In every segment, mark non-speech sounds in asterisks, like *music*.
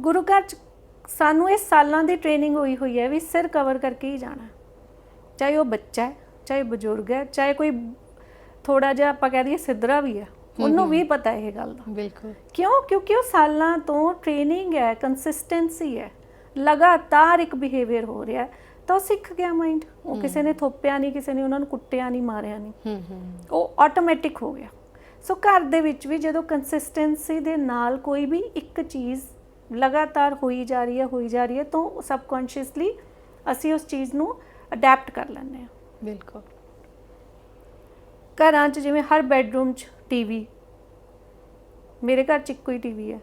ਗੁਰੂ ਘਰ ਚ ਸਾਨੂੰ ਇਹ ਸਾਲਾਂ ਦੀ ਟ੍ਰੇਨਿੰਗ ਹੋਈ ਹੋਈ ਹੈ ਵੀ ਸਿਰ ਕਵਰ ਕਰਕੇ ਹੀ ਜਾਣਾ। ਚਾਹੇ ਉਹ ਬੱਚਾ ਹੈ ਚਾਹੇ ਬਜ਼ੁਰਗ ਹੈ ਚਾਹੇ ਕੋਈ ਥੋੜਾ ਜਿਹਾ ਆਪਾਂ ਕਹਿ ਦਈਏ ਸਿੱਧਰਾ ਵੀ ਹੈ ਉਹਨੂੰ ਵੀ ਪਤਾ ਇਹ ਗੱਲ ਦਾ। ਬਿਲਕੁਲ। ਕਿਉਂ? ਕਿਉਂਕਿ ਉਹ ਸਾਲਾਂ ਤੋਂ ਟ੍ਰੇਨਿੰਗ ਹੈ ਕੰਸਿਸਟੈਂਸੀ ਹੈ ਲਗਾਤਾਰ ਇੱਕ ਬਿਹੇਵੀਅਰ ਹੋ ਰਿਹਾ ਤਾਂ ਉਹ ਸਿੱਖ ਗਿਆ ਮਾਈਂਡ ਉਹ ਕਿਸੇ ਨੇ ਥੋਪਿਆ ਨਹੀਂ ਕਿਸੇ ਨੇ ਉਹਨਾਂ ਨੂੰ ਕੁੱਟਿਆ ਨਹੀਂ ਮਾਰਿਆ ਨਹੀਂ ਹੂੰ ਹੂੰ। ਉਹ ਆਟੋਮੈਟਿਕ ਹੋ ਗਿਆ। ਸੋ ਘਰ ਦੇ ਵਿੱਚ ਵੀ ਜਦੋਂ ਕੰਸਿਸਟੈਂਸੀ ਦੇ ਨਾਲ ਕੋਈ ਵੀ ਇੱਕ ਚੀਜ਼ ਲਗਾਤਾਰ ਹੋਈ ਜਾ ਰਹੀ ਹੈ ਹੋਈ ਜਾ ਰਹੀ ਹੈ ਤਾਂ ਸਬਕੌਂਸ਼ੀਅਸਲੀ ਅਸੀਂ ਉਸ ਚੀਜ਼ ਨੂੰ ਅਡਾਪਟ ਕਰ ਲੈਂਦੇ ਹਾਂ। ਬਿਲਕੁਲ। ਘਰਾਂ 'ਚ ਜਿਵੇਂ ਹਰ ਬੈੱਡਰੂਮ 'ਚ ਟੀਵੀ ਮੇਰੇ ਘਰ 'ਚ ਇੱਕੋ ਹੀ ਟੀਵੀ ਹੈ।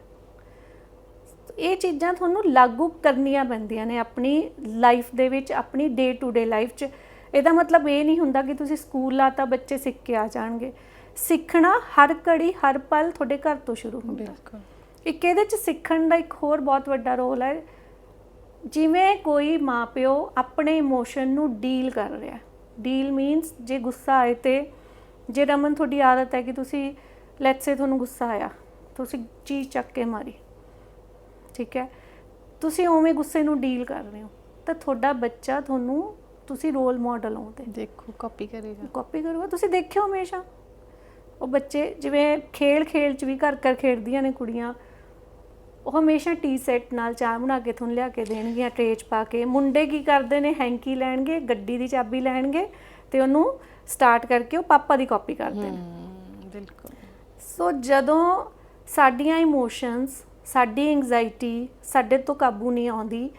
ਇਹ ਚੀਜ਼ਾਂ ਤੁਹਾਨੂੰ ਲਾਗੂ ਕਰਨੀਆਂ ਪੈਂਦੀਆਂ ਨੇ ਆਪਣੀ ਲਾਈਫ ਦੇ ਵਿੱਚ ਆਪਣੀ ਡੇ ਟੂ ਡੇ ਲਾਈਫ 'ਚ। ਇਹਦਾ ਮਤਲਬ ਇਹ ਨਹੀਂ ਹੁੰਦਾ ਕਿ ਤੁਸੀਂ ਸਕੂਲ ਲਾਤਾ ਬੱਚੇ ਸਿੱਖ ਕੇ ਆ ਜਾਣਗੇ। ਸਿੱਖਣਾ ਹਰ ਘੜੀ ਹਰ ਪਲ ਤੁਹਾਡੇ ਘਰ ਤੋਂ ਸ਼ੁਰੂ ਹੁੰਦਾ। ਬਿਲਕੁਲ। ਇੱਕ ਇਹਦੇ 'ਚ ਸਿੱਖਣ ਦਾ ਇੱਕ ਹੋਰ ਬਹੁਤ ਵੱਡਾ ਰੋਲ ਹੈ ਜਿਵੇਂ ਕੋਈ ਮਾਪਿਓ ਆਪਣੇ ਇਮੋਸ਼ਨ ਨੂੰ ਡੀਲ ਕਰ ਰਿਹਾ ਡੀਲ ਮੀਨਸ ਜੇ ਗੁੱਸਾ ਆਏ ਤੇ ਜੇ ਰਮਨ ਤੁਹਾਡੀ ਆਦਤ ਹੈ ਕਿ ਤੁਸੀਂ ਲੈਟਸ ਸੇ ਤੁਹਾਨੂੰ ਗੁੱਸਾ ਆਇਆ ਤੁਸੀਂ ਚੀਜ਼ ਚੱਕ ਕੇ ਮਾਰੀ ਠੀਕ ਹੈ? ਤੁਸੀਂ ਉਵੇਂ ਗੁੱਸੇ ਨੂੰ ਡੀਲ ਕਰ ਰਹੇ ਹੋ ਤਾਂ ਤੁਹਾਡਾ ਬੱਚਾ ਤੁਹਾਨੂੰ ਤੁਸੀਂ ਰੋਲ ਮਾਡਲ ਹੋ ਤੇ ਦੇਖੋ ਕਾਪੀ ਕਰੇਗਾ। ਕਾਪੀ ਕਰੂਗਾ ਤੁਸੀਂ ਦੇਖਿਓ ਹਮੇਸ਼ਾ। ਉਹ ਬੱਚੇ ਜਿਵੇਂ ਖੇਲ ਖੇਲ ਚ ਵੀ ਘਰ ਘਰ ਖੇਡਦੀਆਂ ਨੇ ਕੁੜੀਆਂ ਉਹ ਹਮੇਸ਼ਾ ਟੀ ਸੈਟ ਨਾਲ ਚਾਹ ਬਣਾ ਕੇ ਤੁਹਾਨੂੰ ਲਿਆ ਕੇ ਦੇਣਗੀਆਂ ਟਰੇ 'ਚ ਪਾ ਕੇ। ਮੁੰਡੇ ਕੀ ਕਰਦੇ ਨੇ? ਹੈਂਕੀ ਲੈਣਗੇ ਗੱਡੀ ਦੀ ਚਾਬੀ ਲੈਣਗੇ ਤੇ ਉਹਨੂੰ ਸਟਾਰਟ ਕਰਕੇ ਉਹ ਪਾਪਾ ਦੀ ਕਾਪੀ ਕਰਦੇ ਨੇ ਬਿਲਕੁਲ। ਸੋ ਜਦੋਂ ਸਾਡੀਆਂ ਇਮੋਸ਼ਨਸ ਸਾਡੀ ਐਂਜ਼ਾਇਟੀ ਸਾਡੇ ਤੋਂ ਕਾਬੂ ਨਹੀਂ ਆਉਂਦੀ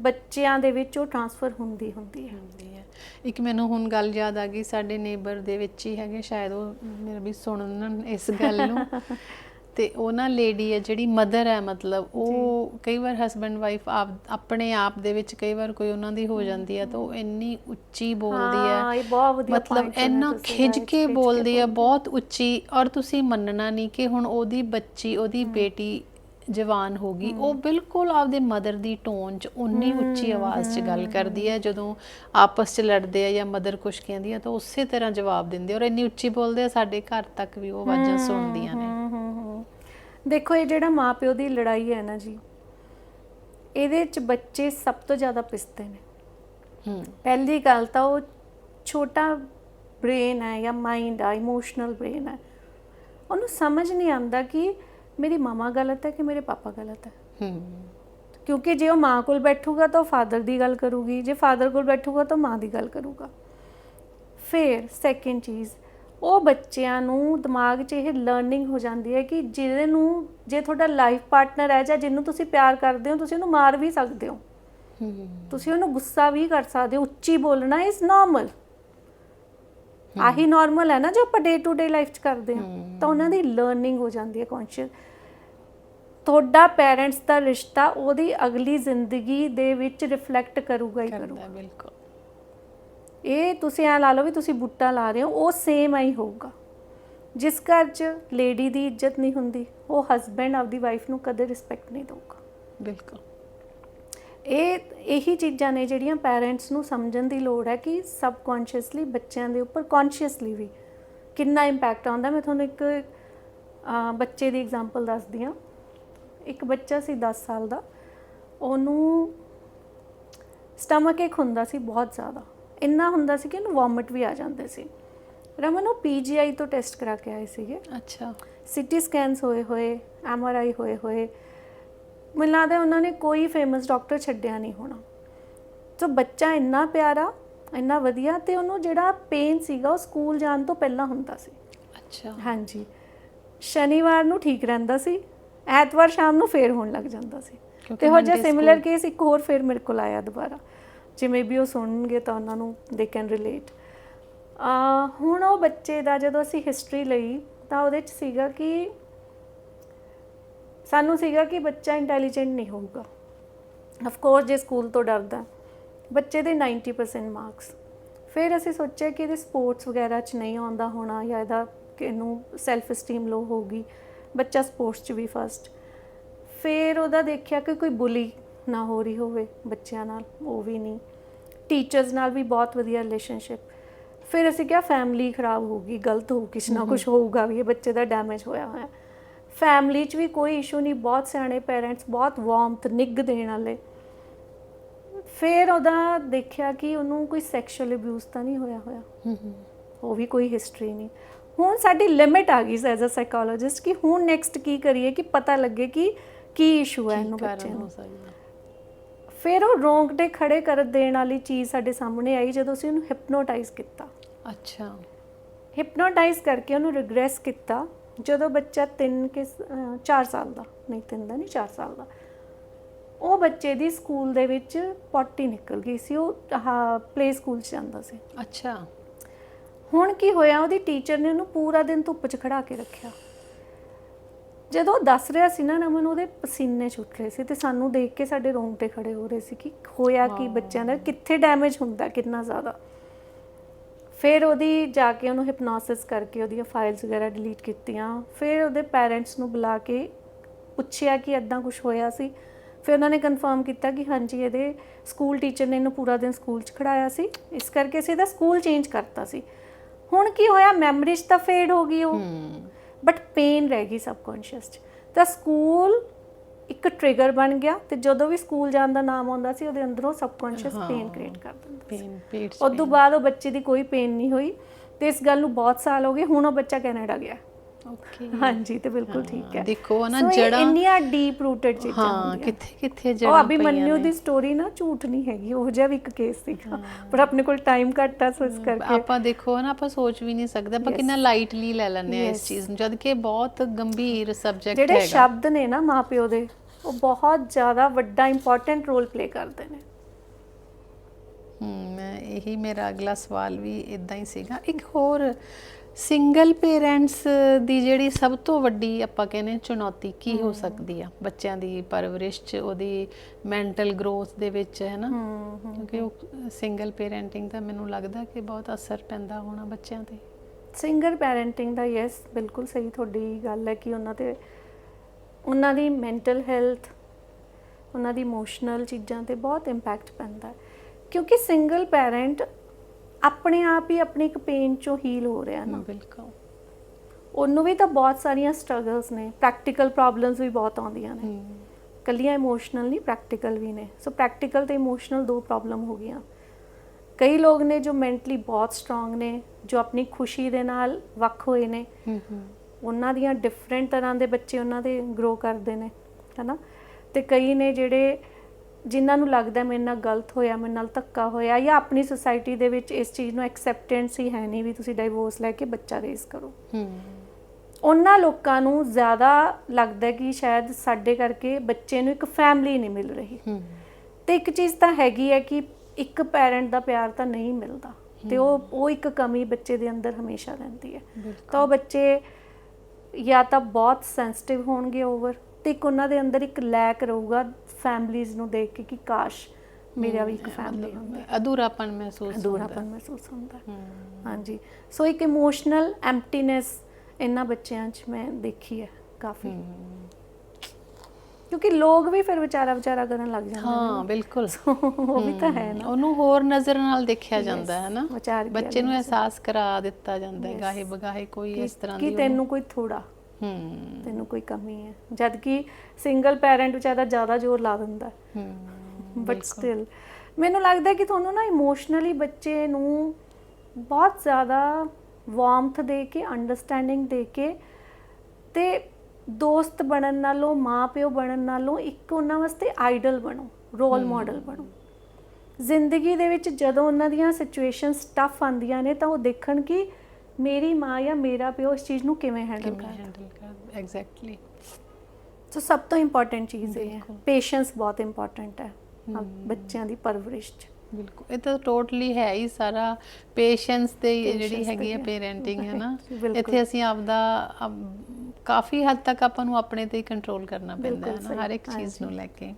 ਬੱਚਿਆਂ ਦੇ ਵਿੱਚ ਉਹ ਟਰਾਂਸਫਰ ਹੁੰਦੀ ਹੁੰਦੀ ਹੈ। ਇੱਕ ਮੈਨੂੰ ਹੁਣ ਗੱਲ ਯਾਦ ਆ ਗਈ ਸਾਡੇ ਨੇਬਰ ਦੇ ਵਿੱਚ ਹੀ ਹੈਗੇ ਸ਼ਾਇਦ ਉਹ ਮੇਰਾ ਵੀ ਸੁਣਨ ਇਸ ਗੱਲ ਨੂੰ। *laughs* ਤੇ ਉਹ ਨਾ ਲੇਡੀ ਹੈ ਜਿਹੜੀ ਮਦਰ ਹੈ ਮਤਲਬ ਉਹ ਕਈ ਵਾਰ ਹਸਬੰਡ ਵਾਈਫ ਆਪ ਆਪਣੇ ਆਪ ਦੇ ਵਿੱਚ ਕਈ ਵਾਰ ਕੋਈ ਉਹਨਾਂ ਦੀ ਹੋ ਜਾਂਦੀ ਹੈ ਤਾਂ ਉਹ ਇੰਨੀ ਉੱਚੀ ਬੋਲਦੀ ਹਾਂ, ਹੈ ਇਹ ਬਹੁਤ ਵਧੀਆ ਮਤਲਬ ਇੰਨਾ ਖਿੱਚ ਕੇ ਬੋਲਦੀ ਹੈ ਬਹੁਤ ਉੱਚੀ ਔਰ ਤੁਸੀਂ ਮੰਨਣਾ ਨਹੀਂ ਕਿ ਹੁਣ ਉਹਦੀ ਬੱਚੀ ਉਹਦੀ ਬੇਟੀ ਜਵਾਨ ਹੋ ਗਈ ਉਹ ਬਿਲਕੁਲ ਆਪਦੇ ਮਦਰ ਦੀ ਟੋਨ 'ਚ ਉਨੀ ਉੱਚੀ ਆਵਾਜ਼ 'ਚ ਗੱਲ ਕਰਦੀ ਹੈ ਜਦੋਂ ਆਪਸ 'ਚ ਲੜਦੇ ਆ ਜਾਂ ਮਦਰ ਕੁਛ ਕਹਿੰਦੀ ਆ ਤਾਂ ਉਸੇ ਤਰ੍ਹਾਂ ਜਵਾਬ ਦਿੰਦੇ ਔਰ ਇੰਨੀ ਉੱਚੀ ਬੋਲਦੇ ਆ ਸਾਡੇ ਘਰ ਤੱਕ ਵੀ ਉਹ ਆਵਾਜ਼ਾਂ ਸੁਣਦੀਆਂ ਨੇ। ਹੂੰ ਹੂੰ ਹੂੰ। ਦੇਖੋ ਇਹ ਜਿਹੜਾ ਮਾਪਿਓ ਦੀ ਲੜਾਈ ਹੈ ਨਾ ਜੀ ਇਹਦੇ ਚ ਬੱਚੇ ਸਭ ਤੋਂ ਜ਼ਿਆਦਾ ਪਿਸਦੇ ਨੇ। ਹੂੰ। ਪਹਿਲੀ ਗੱਲ ਤਾਂ ਉਹ ਛੋਟਾ ਬ੍ਰੇਨ ਹੈ ਜਾਂ ਮਾਈਂਡ ਆ ਇਮੋਸ਼ਨਲ ਬ੍ਰੇਨ ਹੈ। ਉਹਨੂੰ ਸਮਝ ਨਹੀਂ ਆਉਂਦਾ ਕਿ ਮੇਰੀ ਮਮਾ ਗਲਤ ਹੈ ਕਿ ਮੇਰੇ ਪਾਪਾ ਗਲਤ ਹੈ। ਹੂੰ। ਕਿਉਂਕਿ ਜੇ ਉਹ ਮਾਂ ਕੋਲ ਬੈਠੂਗਾ ਤਾਂ ਉਹ ਫਾਦਰ ਦੀ ਗੱਲ ਕਰੂਗੀ ਜੇ ਫਾਦਰ ਕੋਲ ਬੈਠੂਗਾ ਤਾਂ ਮਾਂ ਦੀ ਗੱਲ ਕਰੂਗਾ। ਫਿਰ ਸੈਕਿੰਡ ਚੀਜ਼ ਉਹ ਬੱਚਿਆਂ ਨੂੰ ਦਿਮਾਗ 'ਚ ਇਹ ਲਰਨਿੰਗ ਹੋ ਜਾਂਦੀ ਹੈ ਕਿ ਜਿਹਦੇ ਨੂੰ ਜੇ ਤੁਹਾਡਾ ਲਾਈਫ ਪਾਰਟਨਰ ਹੈ ਜਾਂ ਜਿਹਨੂੰ ਤੁਸੀਂ ਪਿਆਰ ਕਰਦੇ ਹੋ ਤੁਸੀਂ ਉਹਨੂੰ ਮਾਰ ਵੀ ਸਕਦੇ ਹੋ। ਤੁਸੀਂ ਉਹਨੂੰ ਗੁੱਸਾ ਵੀ ਕਰ ਸਕਦੇ ਹੋ। ਉੱਚੀ ਬੋਲਣਾ ਇਜ਼ ਨਾਰਮਲ ਆਹੀ ਨਾਰਮਲ ਹੈ ਨਾ ਜੋ ਆਪਾਂ ਡੇ ਟੂ ਡੇ ਲਾਈਫ 'ਚ ਕਰਦੇ ਹਾਂ। ਤਾਂ ਉਹਨਾਂ ਦੀ ਲਰਨਿੰਗ ਹੋ ਜਾਂਦੀ ਹੈ ਕੌਨਸ਼ੀਅਸ ਤੁਹਾਡਾ ਪੈਰੈਂਟਸ ਦਾ ਰਿਸ਼ਤਾ ਉਹਦੀ ਅਗਲੀ ਜ਼ਿੰਦਗੀ ਦੇ ਵਿੱਚ ਰਿਫਲੈਕਟ ਕਰੂਗਾ ਹੀ ਕਰੂਗਾ। ਬਿਲਕੁਲ। ਇਹ ਤੁਸੀਂ ਐ ਲਾ ਲਓ ਵੀ ਤੁਸੀਂ ਬੂਟਾ ਲਾ ਰਹੇ ਹੋ ਉਹ ਸੇਮ ਹੀ ਹੋਊਗਾ। ਜਿਸ ਘਰ 'ਚ ਲੇਡੀ ਦੀ ਇੱਜ਼ਤ ਨਹੀਂ ਹੁੰਦੀ ਉਹ ਹਸਬੈਂਡ ਆਪਦੀ ਵਾਈਫ ਨੂੰ ਕਦੇ ਰਿਸਪੈਕਟ ਨਹੀਂ ਦਊਗਾ। ਬਿਲਕੁਲ। ਇਹ ਇਹੀ ਚੀਜ਼ਾਂ ਨੇ ਜਿਹੜੀਆਂ ਪੈਰੈਂਟਸ ਨੂੰ ਸਮਝਣ ਦੀ ਲੋੜ ਹੈ ਕਿ ਸਬਕੌਂਸ਼ੀਅਸਲੀ ਬੱਚਿਆਂ ਦੇ ਉੱਪਰ ਕੌਨਸ਼ੀਅਸਲੀ ਵੀ ਕਿੰਨਾ ਇੰਪੈਕਟ ਆਉਂਦਾ। ਮੈਂ ਤੁਹਾਨੂੰ ਇੱਕ ਬੱਚੇ ਦੀ ਐਗਜ਼ਾਮਪਲ ਦੱਸਦੀ ਹਾਂ। ਇੱਕ ਬੱਚਾ ਸੀ 10 ਸਾਲ ਦਾ ਉਹਨੂੰ ਸਟਮਕ ਇੱਕ ਹੁੰਦਾ ਸੀ ਬਹੁਤ ਜ਼ਿਆਦਾ। ਇੰਨਾ ਹੁੰਦਾ ਸੀ ਕਿ ਉਹਨੂੰ ਵੋਮਿਟ ਵੀ ਆ ਜਾਂਦੇ ਸੀ। ਰਮਨ ਉਹ ਪੀਜੀਆਈ ਤੋਂ ਟੈਸਟ ਕਰਾ ਕੇ ਆਏ ਸੀਗੇ। ਅੱਛਾ। ਸਿਟੀ ਸਕੈਨਸ ਹੋਏ ਹੋਏ ਐਮਆਰਆਈ ਹੋਏ ਹੋਏ। ਮੈਨੂੰ ਲੱਗਦਾ ਉਹਨਾਂ ਨੇ ਕੋਈ ਫੇਮਸ ਡਾਕਟਰ ਛੱਡਿਆ ਨਹੀਂ ਹੋਣਾ। ਸੋ ਬੱਚਾ ਇੰਨਾ ਪਿਆਰਾ ਇੰਨਾ ਵਧੀਆ ਤੇ ਉਹਨੂੰ ਜਿਹੜਾ ਪੇਨ ਸੀਗਾ ਉਹ ਸਕੂਲ ਜਾਣ ਤੋਂ ਪਹਿਲਾਂ ਹੁੰਦਾ ਸੀ। ਅੱਛਾ। ਹਾਂਜੀ। ਸ਼ਨੀਵਾਰ ਨੂੰ ਠੀਕ ਰਹਿੰਦਾ ਸੀ ਐਤਵਾਰ ਸ਼ਾਮ ਨੂੰ ਫੇਰ ਹੋਣ ਲੱਗ ਜਾਂਦਾ ਸੀ। ਤੇ ਹੋ ਜਿਹਾ ਸਿਮਿਲਰ ਕੇਸ ਇੱਕ ਹੋਰ ਫੇਰ ਮੇਰੇ ਕੋਲ ਆਇਆ ਦੁਬਾਰਾ। ਜਿਵੇਂ ਵੀ ਉਹ ਸੁਣਨਗੇ ਤਾਂ ਉਹਨਾਂ ਨੂੰ ਦੇ ਕੈਨ ਰਿਲੇਟ ਆ, ਹੁਣ ਉਹ ਬੱਚੇ ਦਾ ਜਦੋਂ ਅਸੀਂ ਹਿਸਟਰੀ ਲਈ, ਤਾਂ ਉਹਦੇ ਚ ਸੀਗਾ ਕਿ ਸਾਨੂੰ ਸੀਗਾ ਕਿ ਬੱਚਾ ਇੰਟੈਲੀਜੈਂਟ ਨਹੀਂ ਹੋਊਗਾ। ਆਫ ਕੋਰਸ ਜੇ ਸਕੂਲ ਤੋਂ ਡਰਦਾ, ਬੱਚੇ ਦੇ 90% ਮਾਰਕਸ ਫਿਰ ਅਸੀਂ ਸੋਚਿਆ ਕਿ ਇਹਦੇ ਸਪੋਰਟਸ ਵਗੈਰਾ ਚ ਨਹੀਂ ਆਉਂਦਾ ਹੋਣਾ ਜਾਂ ਇਹਦਾ ਕਿ ਇਹਨੂੰ ਸੈਲਫ esteem ਲੋ ਹੋਊਗੀ, ਬੱਚਾ ਸਪੋਰਟਸ ਚ ਵੀ ਫਸਟ ਫਿਰ ਉਹਦਾ ਦੇਖਿਆ ਕਿ ਕੋਈ ਬੁਲੀ ਨਾ ਹੋ ਰਹੀ ਹੋਵੇ ਬੱਚਿਆਂ ਨਾਲ ਉਹ ਵੀ ਨਹੀਂ। ਟੀਚਰਸ ਨਾਲ ਵੀ ਬਹੁਤ ਵਧੀਆ ਰਿਲੇਸ਼ਨਸ਼ਿਪ ਫਿਰ ਅਸੀਂ ਕਿਹਾ ਫੈਮਿਲੀ ਖਰਾਬ ਹੋਊਗੀ ਗਲਤ ਹੋਊ ਕਿਛ ਨਾ ਕੁਛ ਹੋਊਗਾ ਵੀ ਇਹ ਬੱਚੇ ਦਾ ਡੈਮੇਜ ਹੋਇਆ ਹੋਇਆ। ਫੈਮਿਲੀ 'ਚ ਵੀ ਕੋਈ ਇਸ਼ੂ ਨਹੀਂ ਬਹੁਤ ਸਿਆਣੇ ਪੇਰੈਂਟਸ ਬਹੁਤ ਵਾਰਮਥ ਨਿੱਘ ਦੇਣ ਵਾਲੇ। ਫਿਰ ਉਹਦਾ ਦੇਖਿਆ ਕਿ ਉਹਨੂੰ ਕੋਈ ਸੈਕਸ਼ੂਅਲ ਅਬਿਊਜ਼ ਤਾਂ ਨਹੀਂ ਹੋਇਆ ਹੋਇਆ। ਉਹ ਵੀ ਕੋਈ ਹਿਸਟਰੀ ਨਹੀਂ। ਹੁਣ ਸਾਡੀ ਲਿਮਿਟ ਆ ਗਈ ਐਜ਼ ਅ ਸਾਈਕੋਲੋਜਿਸਟ ਕਿ ਹੁਣ ਨੈਕਸਟ ਕੀ ਕਰੀਏ ਕਿ ਪਤਾ ਲੱਗੇ ਕਿ ਕੀ ਇਸ਼ੂ ਹੈ ਇਹਨੂੰ ਬੱਚੇ ਨੂੰ। ਫਿਰ ਉਹ ਰੋਂਗਟੇ ਖੜੇ ਕਰ ਦੇਣ ਵਾਲੀ ਚੀਜ਼ ਸਾਡੇ ਸਾਹਮਣੇ ਆਈ ਜਦੋਂ ਅਸੀਂ ਉਹਨੂੰ ਹਿਪਨੋਟਾਈਜ਼ ਕੀਤਾ। ਅੱਛਾ। ਹਿਪਨੋਟਾਈਜ਼ ਕਰਕੇ ਉਹਨੂੰ ਰਿਗਰੈਸ ਕੀਤਾ ਜਦੋਂ ਬੱਚਾ 3 ਕੇ 4 ਸਾਲ ਦਾ ਨਹੀਂ 3 ਦਾ ਨਹੀਂ 4 ਸਾਲ ਦਾ। ਉਹ ਬੱਚੇ ਦੀ ਸਕੂਲ ਦੇ ਵਿੱਚ ਪੋਟੀ ਨਿਕਲ ਗਈ ਸੀ ਉਹ ਪਲੇ ਸਕੂਲ ਚ ਜਾਂਦਾ ਸੀ। ਅੱਛਾ। ਹੁਣ ਕੀ ਹੋਇਆ ਉਹਦੀ ਟੀਚਰ ਨੇ ਉਹਨੂੰ ਪੂਰਾ ਦਿਨ ਧੁੱਪ 'ਚ ਖੜਾ ਕੇ ਰੱਖਿਆ। ਜਦੋਂ ਦੱਸ ਰਿਹਾ ਸੀ ਨਾ ਨਮਨ ਉਹਦੇ ਪਸੀਨੇ ਛੁੱਟ ਰਹੇ ਸੀ ਤੇ ਸਾਨੂੰ ਦੇਖ ਕੇ ਸਾਡੇ ਰੋਂਗਟੇ ਖੜੇ ਹੋ ਰਹੇ ਸੀ ਕਿ ਹੋਇਆ ਕੀ। ਬੱਚਿਆਂ ਦਾ ਕਿੱਥੇ ਡੈਮੇਜ ਹੁੰਦਾ ਕਿੰਨਾ ਜ਼ਿਆਦਾ। ਫਿਰ ਉਹਦੀ ਜਾ ਕੇ ਉਹਨੂੰ ਹਿਪਨੋਸਿਸ ਕਰਕੇ ਉਹਦੀਆਂ ਫਾਈਲਸ ਵਗੈਰਾ ਡਿਲੀਟ ਕੀਤੀਆਂ। ਫਿਰ ਉਹਦੇ ਪੈਰੈਂਟਸ ਨੂੰ ਬੁਲਾ ਕੇ ਪੁੱਛਿਆ ਕਿ ਐਦਾਂ ਕੁਝ ਹੋਇਆ ਸੀ। ਫਿਰ ਉਹਨਾਂ ਨੇ ਕਨਫਰਮ ਕੀਤਾ ਕਿ ਹਾਂਜੀ ਇਹਦੇ ਸਕੂਲ ਟੀਚਰ ਨੇ ਇਹਨੂੰ ਪੂਰਾ ਦਿਨ ਸਕੂਲ 'ਚ ਖੜਾਇਆ ਸੀ। ਇਸ ਕਰਕੇ ਅਸੀਂ ਇਹਦਾ ਸਕੂਲ ਚੇਂਜ ਕਰਤਾ ਸੀ। ਹੁਣ ਕੀ ਹੋਇਆ? ਮੈਮਰੀਜ਼ ਤਾਂ ਫੇਡ ਹੋ ਗਈ ਉਹ। ਬਟ ਪੇਨ ਰਹਿ ਗਈ ਸਬਕੌਂਸ਼ੀਅਸ 'ਚ। ਤਾਂ ਸਕੂਲ ਇੱਕ ਟ੍ਰਿਗਰ ਬਣ ਗਿਆ ਤੇ ਜਦੋਂ ਵੀ ਸਕੂਲ ਜਾਣ ਦਾ ਨਾਮ ਆਉਂਦਾ ਸੀ ਉਹਦੇ ਅੰਦਰੋਂ ਸਬਕੌਂਸ਼ੀਅਸ ਪੇਨ। ਕ੍ਰੀਏਟ ਕਰ ਦਿੰਦਾ ਸੀ। ਪੇਨ ਪੇਟ ਉਸ ਤੋਂ ਬਾਅਦ ਉਹ ਬੱਚੇ ਦੀ ਕੋਈ ਪੇਨ ਨਹੀਂ ਹੋਈ। ਤੇ ਇਸ ਗੱਲ ਨੂੰ ਬਹੁਤ ਸਾਲ ਹੋ ਗਏ ਹੁਣ ਉਹ ਬੱਚਾ ਕੈਨੇਡਾ ਗਿਆ। ਓਕੇ ਹਾਂਜੀ ਤੇ ਬਿਲਕੁਲ ਠੀਕ ਹੈ। ਦੇਖੋ ਨਾ ਜੜ੍ਹਾਂ- ਇੰਨੀਆਂ ਡੀਪ ਰੂਟਡ ਚੀਜ਼ਾਂ ਹਾਂ ਕਿੱਥੇ ਕਿੱਥੇ ਉਹ ਜੜਾਂ ਅਭਿਮਨਿਊ ਦੀ ਸਟੋਰੀ ਨਾ ਝੂਠ ਨਹੀਂ ਹੈਗੀ ਉਹ ਜਿਹਾ ਵੀ ਇੱਕ ਕੇਸ ਸੀਗਾ। ਪਰ ਆਪਣੇ ਕੋਲ ਟਾਈਮ ਘੱਟ ਆ ਸੋ ਇਸ ਕਰਕੇ ਆਪਾਂ ਦੇਖੋ ਨਾ ਆਪਾਂ ਸੋਚ ਵੀ ਨਹੀਂ ਸਕਦੇ ਆਪਾਂ. ਕਿੰਨਾ ਲਾਈਟਲੀ ਲੈ ਲੈਂਦੇ ਆ ਇਸ. ਚੀਜ਼ ਨੂੰ ਜਦ ਕਿ ਬਹੁਤ ਗੰਭੀਰ ਸਬਜੈਕਟ ਜਿਹੜੇ ਹੈਗਾ। ਸ਼ਬਦ ਨੇ ਨਾ ਮਾਪਿਓ ਦੇ ਉਹ ਬਹੁਤ ਜ਼ਿਆਦਾ ਵੱਡਾ ਇੰਪੋਰਟੈਂਟ ਰੋਲ ਪਲੇ ਕਰਦੇ ਨੇ। ਮੈਂ ਇਹੀ ਮੇਰਾ ਅਗਲਾ ਸਵਾਲ ਵੀ ਇਦਾਂ ਹੀ ਸੀਗਾ। ਇੱਕ ਹੋਰ ਸਿੰਗਲ ਪੇਰੈਂਟਸ ਦੀ ਜਿਹੜੀ ਸਭ ਤੋਂ ਵੱਡੀ ਆਪਾਂ ਕਹਿੰਦੇ ਚੁਣੌਤੀ ਕੀ ਹੋ ਸਕਦੀ ਆ? ਬੱਚਿਆਂ ਦੀ ਪਰਵਰਿਸ਼ ਚ ਉਹਦੀ ਮੈਂਟਲ ਗਰੋਥ ਦੇ ਵਿੱਚ ਹੈ ਨਾ? ਕਿਉਂਕਿ ਉਹ ਸਿੰਗਲ ਪੇਰੈਂਟਿੰਗ ਦਾ ਮੈਨੂੰ ਲੱਗਦਾ ਕਿ ਬਹੁਤ ਅਸਰ ਪੈਂਦਾ ਹੋਣਾ ਬੱਚਿਆਂ ਤੇ। ਸਿੰਗਲ ਪੈਰੈਂਟਿੰਗ ਦਾ ਯੈਸ ਬਿਲਕੁਲ ਸਹੀ ਤੁਹਾਡੀ ਗੱਲ ਹੈ ਕਿ ਉਹਨਾਂ ਤੇ ਉਹਨਾਂ ਦੀ ਮੈਂਟਲ ਹੈਲਥ ਉਹਨਾਂ ਦੀ ਇਮੋਸ਼ਨਲ ਚੀਜ਼ਾਂ ਤੇ ਬਹੁਤ ਇੰਪੈਕਟ ਪੈਂਦਾ ਹੈ। ਕਿਉਂਕਿ ਸਿੰਗਲ ਪੈਰੈਂਟ ਆਪਣੇ ਆਪ ਹੀ ਆਪਣੀ ਇੱਕ ਪੇਨ ਚੋਂ ਹੀਲ ਹੋ ਰਿਹਾ ਨਾ। ਬਿਲਕੁਲ। ਉਹਨੂੰ ਵੀ ਤਾਂ ਬਹੁਤ ਸਾਰੀਆਂ ਸਟਰਗਲਸ ਨੇ ਪ੍ਰੈਕਟੀਕਲ ਪ੍ਰੋਬਲਮਸ ਵੀ ਬਹੁਤ ਆਉਂਦੀਆਂ ਨੇ। ਕੱਲੀਆਂ ਇਮੋਸ਼ਨਲ ਨਹੀਂ ਪ੍ਰੈਕਟੀਕਲ ਵੀ ਨੇ। ਸੋ ਪ੍ਰੈਕਟੀਕਲ ਤੇ ਇਮੋਸ਼ਨਲ ਦੋ ਪ੍ਰੋਬਲਮ ਹੋ ਗਈਆਂ। ਕਈ ਲੋਕ ਨੇ ਜੋ ਮੈਂਟਲੀ ਬਹੁਤ ਸਟਰੋਂਗ ਨੇ ਜੋ ਆਪਣੀ ਖੁਸ਼ੀ ਦੇ ਨਾਲ ਵੱਖ ਹੋਏ ਨੇ। ਉਹਨਾਂ ਦੀਆਂ ਡਿਫਰੈਂਟ ਤਰ੍ਹਾਂ ਦੇ ਬੱਚੇ ਉਹਨਾਂ ਦੇ ਗਰੋ ਕਰਦੇ ਨੇ ਹਨਾ? ਤੇ ਕਈ ਨੇ ਜਿਹੜੇ ਜਿਨ੍ਹਾਂ ਨੂੰ ਲੱਗਦਾ ਮੇਰੇ ਨਾਲ ਗਲਤ ਹੋਇਆ ਮੇਰੇ ਨਾਲ ਧੱਕਾ ਹੋਇਆ ਜਾਂ ਆਪਣੀ ਸੁਸਾਇਟੀ ਦੇ ਵਿੱਚ ਇਸ ਚੀਜ਼ ਨੂੰ ਐਕਸੈਪਟੈਂਸ ਹੀ ਹੈ ਨਹੀਂ ਵੀ ਤੁਸੀਂ ਡਾਈਵੋਰਸ ਲੈ ਕੇ ਬੱਚਾ ਰੇਜ਼ ਕਰੋ। ਹਮ, ਉਹਨਾਂ ਲੋਕਾਂ ਨੂੰ ਜ਼ਿਆਦਾ ਲੱਗਦਾ ਕਿ ਸ਼ਾਇਦ ਸਾਡੇ ਕਰਕੇ ਬੱਚੇ ਨੂੰ ਇੱਕ ਫੈਮਿਲੀ ਨਹੀਂ ਮਿਲ ਰਹੀ। ਹਮ, ਤੇ ਇੱਕ ਚੀਜ਼ ਤਾਂ ਹੈਗੀ ਹੈ ਕਿ ਇੱਕ ਪੈਰੈਂਟ ਦਾ ਪਿਆਰ ਤਾਂ ਨਹੀਂ ਮਿਲਦਾ। ਤੇ ਉਹ ਉਹ ਇੱਕ ਕਮੀ ਬੱਚੇ ਦੇ ਅੰਦਰ ਹਮੇਸ਼ਾ ਰਹਿੰਦੀ ਹੈ। ਤਾਂ ਉਹ ਬੱਚੇ ਜਾਂ ਤਾਂ ਬਹੁਤ ਸੈਂਸਿਟਿਵ ਹੋਣਗੇ ਓਵਰ ਤੇ ਇੱਕ ਉਹਨਾਂ ਦੇ ਅੰਦਰ ਇੱਕ ਲੈਕ ਰਹੂਗਾ ਫੈਮਲੀਜ਼ ਨੂੰ ਦੇਖ ਕੇ ਕਿ ਕਾਸ਼ ਮੇਰਾ ਵੀ ਇੱਕ ਫੈਮਿਲੀ ਹੁੰਦੀ। ਅਧੂਰਾਪਨ ਮਹਿਸੂਸ ਹੁੰਦਾ। ਅਧੂਰਾਪਨ ਮਹਿਸੂਸ ਹੁੰਦਾ। ਹਾਂਜੀ। ਸੋ ਇੱਕ ਇਮੋਸ਼ਨਲ ਐਮਪਟੀਨੈਸ ਇਹਨਾਂ ਬੱਚਿਆਂ 'ਚ ਮੈਂ ਦੇਖੀ ਹੈ ਕਾਫੀ। ਕਿਉਂਕਿ ਲੋਕ ਵੀ ਫਿਰ ਵਿਚਾਰਾ ਵਿਚਾਰਾ ਕਰਨ ਲੱਗ ਜਾਂਦੇ ਹਾਂ ਬਿਲਕੁਲ। ਉਹ ਵੀ ਤਾਂ ਹੈ ਨਾ। ਉਹਨੂੰ ਹੋਰ ਨਜ਼ਰ ਨਾਲ ਦੇਖਿਆ ਜਾਂਦਾ ਹੈ ਨਾ। ਕੇ ਬੱਚੇ ਨੂੰ ਅਹਿਸਾਸ ਕਰਾ ਦਿੱਤਾ ਜਾਂਦਾ ਹੈ. ਗਾਹੇ ਬਗਾਹੇ ਕੋਈ ਕਿ- ਇਸ ਤਰ੍ਹਾਂ ਕਿ ਦੀ ਤੈਨੂੰ ਕੋਈ ਥੋੜਾ ਹੂੰ। ਤੈਨੂੰ ਕੋਈ ਕਮੀ ਹੈ। ਜਦ ਕਿ ਸਿੰਗਲ ਪੈਰੈਂਟ ਵਿਚਾਰਾ ਜ਼ਿਆਦਾ ਜ਼ੋਰ ਲਾ ਦਿੰਦਾ। ਹੂੰ ਬਟ ਸਟਿਲ ਮੈਨੂੰ ਲੱਗਦਾ ਕਿ ਤੁਹਾਨੂੰ ਨਾ ਇਮੋਸ਼ਨਲੀ ਬੱਚੇ ਨੂੰ ਬਹੁਤ ਜ਼ਿਆਦਾ ਵਾਰਮਥ ਦੇ ਕੇ ਅੰਡਰਸਟੈਂਡਿੰਗ ਦੇ ਕੇ ਤੇ ਦੋਸਤ ਬਣਨ ਨਾਲੋਂ ਮਾਪਿਓ ਬਣਨ ਨਾਲੋਂ ਇੱਕ ਉਹਨਾਂ ਵਾਸਤੇ ਆਈਡਲ ਬਣੋ ਰੋਲ ਮਾਡਲ ਬਣੋ। ਜ਼ਿੰਦਗੀ ਦੇ ਵਿੱਚ ਜਦੋਂ ਉਹਨਾਂ ਦੀਆਂ ਸਿਚੁਏਸ਼ਨਸ ਟਫ ਆਉਂਦੀਆਂ ਨੇ ਤਾਂ ਉਹ ਦੇਖਣ ਕਿ ਮੇਰੀ ਮਾਂ ਜਾਂ ਮੇਰਾ ਪਿਓ ਇਸ ਚੀਜ਼ ਨੂੰ ਕਿਵੇਂ ਹੈਂਡਲ ਕਰਦਾ? ਹੈਂਡਲ ਕਰ ਐਗਜ਼ੈਕਟਲੀ ਸੋ ਸਭ ਤੋਂ ਇੰਪੋਰਟੈਂਟ ਚੀਜ਼ ਇਹ ਹੈ। ਬਿਲਕੁਲ। ਪੇਸ਼ੈਂਸ ਬਹੁਤ ਇੰਪੋਰਟੈਂਟ ਹੈ। ਆਹ ਹਮ। ਬੱਚਿਆਂ ਦੀ ਪਰਵਰਿਸ਼ 'ਚ। ਬਿਲਕੁਲ। ਇਹ ਤਾਂ ਟੋਟਲੀ ਹੈ ਹੀ ਸਾਰਾ। ਪੇਸ਼ੈਂਸ ਤੇ ਹੀ ਜਿਹੜੀ ਹੈਗੀ ਹੈ ਤੇ ਹੀ। ਹੈ। ਪੇਰੈਂਟਿੰਗ ਹੈ ਨਾ? ਬਿਲਕੁਲ। ਇੱਥੇ ਅਸੀਂ ਆਪਦਾ ਅਮ, ਕਾਫੀ ਹੱਦ ਤੱਕ ਆਪਾਂ ਨੂੰ ਆਪਣੇ ਤੇ ਹੀ ਕੰਟਰੋਲ ਕਰਨਾ ਪੈਂਦਾ ਬਿਲਕੁਲ ਹੈ ਨਾ ਸਹੀ, ਹਰ ਇੱਕ ਚੀਜ਼ ਹਾਂਜੀ। ਨੂੰ ਲੈ ਕੇ।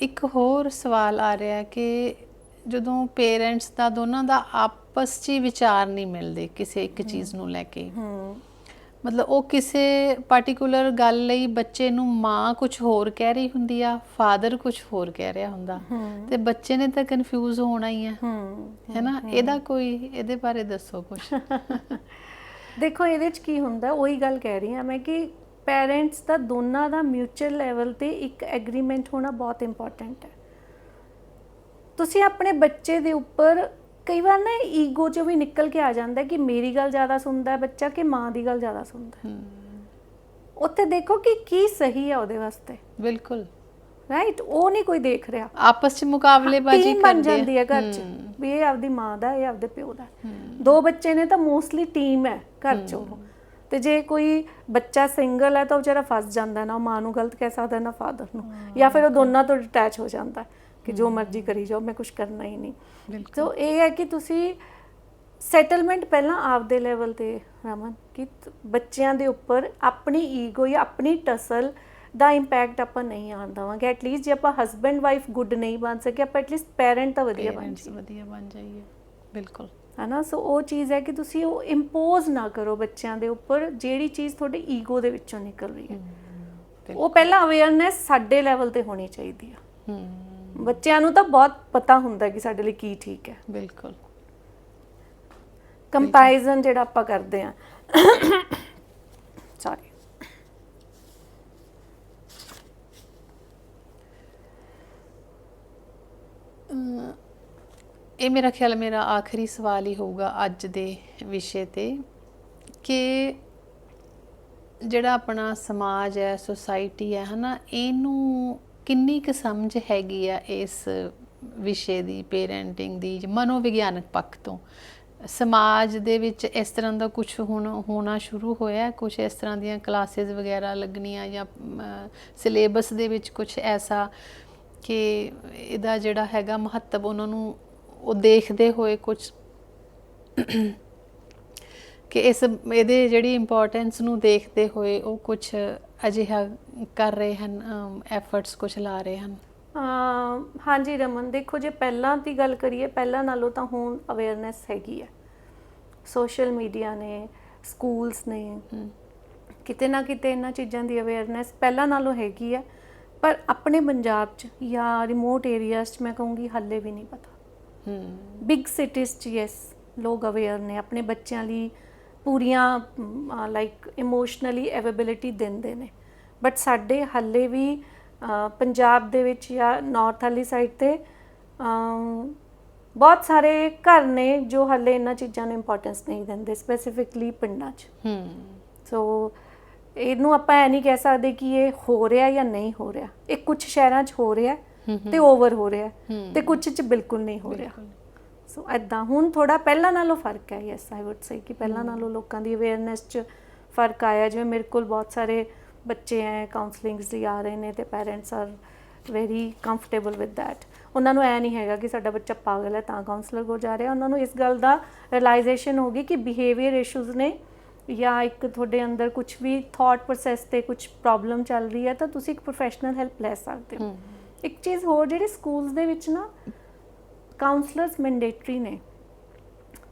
ਇੱਕ ਹੋਰ ਸਵਾਲ ਆ ਰਿਹਾ ਕਿ ਜਦੋਂ ਪੇਰੈਂਟਸ ਦਾ ਦੋਨਾਂ ਦਾ ਆਪਸ 'ਚ ਹੀ ਵਿਚਾਰ ਨਹੀਂ ਮਿਲਦੇ ਕਿਸੇ ਇੱਕ ਚੀਜ਼ ਨੂੰ ਲੈ ਕੇ। ਮਤਲਬ ਉਹ ਕਿਸੇ ਪਾਰਟਿਕੂਲਰ ਗੱਲ ਲਈ ਬੱਚੇ ਨੂੰ ਮਾਂ ਕੁਝ ਹੋਰ ਕਹਿ ਰਹੀ ਹੁੰਦੀ ਆ ਫਾਦਰ ਕੁਝ ਹੋਰ ਕਹਿ ਰਿਹਾ ਹੁੰਦਾ। ਤੇ ਬੱਚੇ ਨੇ ਤਾਂ ਕਨਫਿਊਜ਼ ਹੋਣਾ ਹੀ ਆ। ਹੂੰ। ਹੈ। ਨਾ ਇਹਦਾ ਕੋਈ ਇਹਦੇ ਬਾਰੇ ਦੱਸੋ ਕੁਝ *laughs* ਦੇਖੋ ਇਹਦੇ ਚ ਕੀ ਹੁੰਦਾ ਉਹੀ ਗੱਲ ਕਹਿ ਰਹੀ ਹਾਂ ਮੈਂ ਕਿ ਪੈਰੈਂਟਸ ਦਾ ਦੋਨਾਂ ਦਾ ਮਿਊਚੁਅਲ ਲੈਵਲ ਤੇ ਇੱਕ ਐਗਰੀਮੈਂਟ ਹੋਣਾ ਬਹੁਤ ਇੰਪੋਰਟੈਂਟ ਹੈ। ਤੁਸੀਂ ਆਪਣੇ ਬੱਚੇ ਦੇ ਉੱਪਰ ਕਈ ਵਾਰ ਨਾ ਈਗੋ ਚੋਂ ਵੀ ਨਿਕਲ ਕੇ ਆ ਜਾਂਦਾ ਕਿ ਮੇਰੀ ਗੱਲ ਜ਼ਿਆਦਾ ਸੁਣਦਾ ਹੈ ਬੱਚਾ ਕਿ ਮਾਂ ਦੀ ਗੱਲ ਜ਼ਿਆਦਾ ਸੁਣਦਾ ਹੈ। ਉੱਥੇ ਦੇਖੋ ਕਿ ਕੀ ਸਹੀ ਹੈ ਉਹਦੇ ਵਾਸਤੇ। ਬਿਲਕੁਲ। ਰਾਈਟ ਉਹ ਨਹੀਂ ਕੋਈ ਦੇਖ ਰਿਹਾ। ਆਪਸ ਚ ਮੁਕਾਬਲੇਬਾਜ਼ੀ ਬਣ ਕਰਦੇ ਆ। ਜਾਂਦੀ ਹੈ ਘਰ 'ਚ। ਵੀ ਇਹ ਆਪਦੀ ਮਾਂ ਦਾ ਇਹ ਆਪਦੇ ਪਿਓ ਦਾ। ਦੋ ਬੱਚੇ ਨੇ ਤਾਂ ਮੋਸਟਲੀ ਟੀਮ ਹੈ ਘਰ 'ਚ ਉਹ। ਤੇ ਜੇ ਕੋਈ ਬੱਚਾ ਸਿੰਗਲ ਹੈ ਤਾਂ ਉਹ ਵਿਚਾਰਾ ਫਸ ਜਾਂਦਾ ਨਾ। ਉਹ ਮਾਂ ਨੂੰ ਗਲਤ ਕਹਿ ਸਕਦਾ ਨਾ ਫਾਦਰ ਨੂੰ। ਜਾਂ ਫਿਰ ਉਹ ਦੋਨਾਂ ਤੋਂ ਡਿਟੈਚ ਹੋ ਜਾਂਦਾ। ਹੈ ਕਿ ਜੋ ਮਰਜ਼ੀ ਕਰੀ ਜਾਓ ਮੈਂ ਕੁਝ ਕਰਨਾ ਹੀ ਨਹੀਂ। ਸੋ ਇਹ ਹੈ ਕਿ ਤੁਸੀਂ ਸੈਟਲਮੈਂਟ ਪਹਿਲਾਂ ਆਪਦੇ ਲੈਵਲ ਤੇ ਰਮਨ ਕਿ ਬੱਚਿਆਂ ਦੇ ਉੱਪਰ ਆਪਣੀ ਈਗੋ ਜਾਂ ਆਪਣੀ ਟਸਲ ਦਾ ਇੰਪੈਕਟ ਆਪਾਂ ਨਹੀਂ ਆਉਣ ਦੇਵਾਂਗੇ। ਐਟਲੀਸਟ ਜੇ ਆਪਾਂ ਹਸਬੈਂਡ ਵਾਈਫ ਗੁੱਡ ਨਹੀਂ ਬਣ ਸਕੇ ਆਪਾਂ ਐਟਲੀਸਟ ਪੈਰੈਂਟ ਤਾਂ ਵਧੀਆ ਬਣ ਜਾਈਏ। ਵਧੀਆ ਬਣ ਜਾਈਏ। ਬਿਲਕੁਲ। ਹਨਾ? ਸੋ ਉਹ ਚੀਜ਼ ਹੈ ਕਿ ਤੁਸੀਂ ਉਹ ਇੰਪੋਜ਼ ਨਾ ਕਰੋ ਬੱਚਿਆਂ ਦੇ ਉੱਪਰ ਜਿਹੜੀ ਚੀਜ਼ ਤੁਹਾਡੇ ਈਗੋ ਦੇ ਵਿੱਚੋਂ ਨਿਕਲ ਰਹੀ ਹੈ। ਉਹ ਪਹਿਲਾਂ ਅਵੇਅਰਨੈਸ ਸਾਡੇ ਲੈਵਲ ਤੇ ਹੋਣੀ ਚਾਹੀਦੀ ਆ। ਹੂੰ ਬੱਚਿਆਂ ਨੂੰ ਤਾਂ ਬਹੁਤ ਪਤਾ ਹੁੰਦਾ ਕਿ ਸਾਡੇ ਲਈ ਕੀ ਠੀਕ ਹੈ। ਬਿਲਕੁਲ। ਕੰਪੈਰੀਜ਼ਨ ਜਿਹੜਾ ਆਪਾਂ ਕਰਦੇ ਆ ਸੌਰੀ ਇਹ ਮੇਰਾ ਖਿਆਲ ਮੇਰਾ ਆਖਰੀ ਸਵਾਲ ਹੀ ਹੋਊਗਾ ਅੱਜ ਦੇ ਵਿਸ਼ੇ ਤੇ ਕਿ ਜਿਹੜਾ ਆਪਣਾ ਸਮਾਜ ਹੈ ਸੋਸਾਇਟੀ ਹੈ ਹਨਾ ਇਹਨੂੰ ਕਿੰਨੀ ਕੁ ਸਮਝ ਹੈਗੀ ਆ ਇਸ ਵਿਸ਼ੇ ਦੀ ਪੇਰੈਂਟਿੰਗ ਦੀ ਮਨੋਵਿਗਿਆਨਕ ਪੱਖ ਤੋਂ? ਸਮਾਜ ਦੇ ਵਿੱਚ ਇਸ ਤਰ੍ਹਾਂ ਦਾ ਕੁਝ ਹੁਣ ਹੋਣਾ ਸ਼ੁਰੂ ਹੋਇਆ? ਕੁਝ ਇਸ ਤਰ੍ਹਾਂ ਦੀਆਂ ਕਲਾਸਿਸ ਵਗੈਰਾ ਲੱਗਣੀਆਂ ਜਾਂ ਸਿਲੇਬਸ ਦੇ ਵਿੱਚ ਕੁਝ ਐਸਾ ਕਿ ਇਹਦਾ ਜਿਹੜਾ ਹੈਗਾ ਮਹੱਤਵ ਉਹਨਾਂ ਨੂੰ, ਉਹ ਦੇਖਦੇ ਹੋਏ ਕੁਝ ਕਿ ਇਸ, ਇਹਦੇ ਜਿਹੜੀ ਇੰਪੋਰਟੈਂਸ ਨੂੰ ਦੇਖਦੇ ਹੋਏ ਉਹ ਕੁਝ ਅਜਿਹਾ ਕਰ ਰਹੇ ਹਨ ਐਫਰਟਸ ਕੁਝ ਲਾ ਰਹੇ ਹਨ? ਹਾਂਜੀ ਰਮਨ ਦੇਖੋ ਜੇ ਪਹਿਲਾਂ ਦੀ ਗੱਲ ਕਰੀਏ ਪਹਿਲਾਂ ਨਾਲੋਂ ਤਾਂ ਹੁਣ ਅਵੇਅਰਨੈਸ ਹੈਗੀ ਹੈ। ਸੋਸ਼ਲ ਮੀਡੀਆ ਨੇ ਸਕੂਲਸ ਨੇ ਕਿਤੇ ਨਾ ਕਿਤੇ ਇਹਨਾਂ ਚੀਜ਼ਾਂ ਦੀ ਅਵੇਅਰਨੈਸ ਪਹਿਲਾਂ ਨਾਲੋਂ ਹੈਗੀ ਹੈ। ਪਰ ਆਪਣੇ ਪੰਜਾਬ 'ਚ ਜਾਂ ਰਿਮੋਟ ਏਰੀਆਜ਼ 'ਚ ਮੈਂ ਕਹੂੰਗੀ ਹੱਲੇ ਵੀ ਨਹੀਂ ਪਤਾ। ਹਮ ਬਿਗ ਸਿਟੀਜ਼ 'ਚ ਯੈਸ ਲੋਕ ਅਵੇਅਰ ਨੇ ਆਪਣੇ ਬੱਚਿਆਂ ਲਈ ਪੂਰੀਆਂ ਲਾਈਕ ਇਮੋਸ਼ਨਲੀ ਅਵੇਬਿਲਿਟੀ ਦਿੰਦੇ ਨੇ। ਬਟ ਸਾਡੇ ਹੱਲੇ ਵੀ ਪੰਜਾਬ ਦੇ ਵਿੱਚ ਜਾਂ ਨਾਰਥ ਵਾਲੀ ਸਾਈਡ ਤੇ ਬਹੁਤ ਸਾਰੇ ਘਰ ਨੇ ਜੋ ਹੱਲੇ ਇਹਨਾਂ ਚੀਜ਼ਾਂ ਨੂੰ ਇੰਪੋਰਟੈਂਸ ਨਹੀਂ ਦਿੰਦੇ ਸਪੈਸੀਫਿਕਲੀ ਪਿੰਡਾਂ 'ਚ। ਹਮ ਸੋ ਇਹਨੂੰ ਆਪਾਂ ਐ ਨਹੀਂ ਕਹਿ ਸਕਦੇ ਕਿ ਇਹ ਹੋ ਰਿਹਾ ਜਾਂ ਨਹੀਂ ਹੋ ਰਿਹਾ। ਇਹ ਕੁਝ ਸ਼ਹਿਰਾਂ 'ਚ ਹੋ ਰਿਹਾ ਤੇ ਓਵਰ ਹੋ ਰਿਹਾ। ਤੇ ਕੁਝ 'ਚ ਬਿਲਕੁਲ ਨਹੀਂ ਹੋ ਰਿਹਾ। ਸੋ ਐਦਾਂ ਹੁਣ ਥੋੜਾ ਪਹਿਲਾਂ ਨਾਲੋਂ ਫ਼ਰਕ ਹੈ ਯੈਸ ਆਈ ਊਡ ਸੇ ਕਿ ਪਹਿਲਾਂ ਨਾਲੋਂ ਲੋਕਾਂ ਦੀ ਅਵੇਅਰਨੈਸ 'ਚ ਫ਼ਰਕ ਆਇਆ। ਜਿਵੇਂ ਮੇਰੇ ਕੋਲ ਬਹੁਤ ਸਾਰੇ ਬੱਚੇ ਐ ਕਾਉਂਸਲਿੰਗਸ ਲਈ ਆ ਰਹੇ ਨੇ ਤੇ parents are very comfortable with that ਉਹਨਾਂ ਨੂੰ ਐ ਨਹੀਂ ਹੈਗਾ ਕਿ ਸਾਡਾ ਬੱਚਾ ਪਾਗਲ ਹੈ ਤਾਂ ਕਾਉਂਸਲਰ ਕੋਲ ਜਾ ਰਿਹਾ। ਉਹਨਾਂ ਨੂੰ ਇਸ ਗੱਲ ਦਾ ਰਿਅਲਾਈਜੇਸ਼ਨ ਹੋ ਗਈ ਕਿ ਬਿਹੇਵੀਅਰ ਇਸ਼ੂਜ਼ ਨੇ ਜਾਂ ਇੱਕ ਤੁਹਾਡੇ ਅੰਦਰ ਕੁਝ ਵੀ ਥਾਟ ਪ੍ਰੋਸੈਸ ਤੇ ਕੁਝ ਪ੍ਰੋਬਲਮ ਚੱਲ ਰਹੀ ਹੈ ਤਾਂ ਤੁਸੀਂ ਇੱਕ ਪ੍ਰੋਫੈਸ਼ਨਲ ਹੈਲਪ ਲੈ ਸਕਦੇ ਹੋ। ਇੱਕ ਚੀਜ਼ ਹੋਰ ਜਿਹੜੀ ਸਕੂਲਸ ਦੇ ਵਿੱਚ ਨਾ ਕਾਉਂਸਲਰਸ ਮੈਂਡੇਟਰੀ ਨੇ।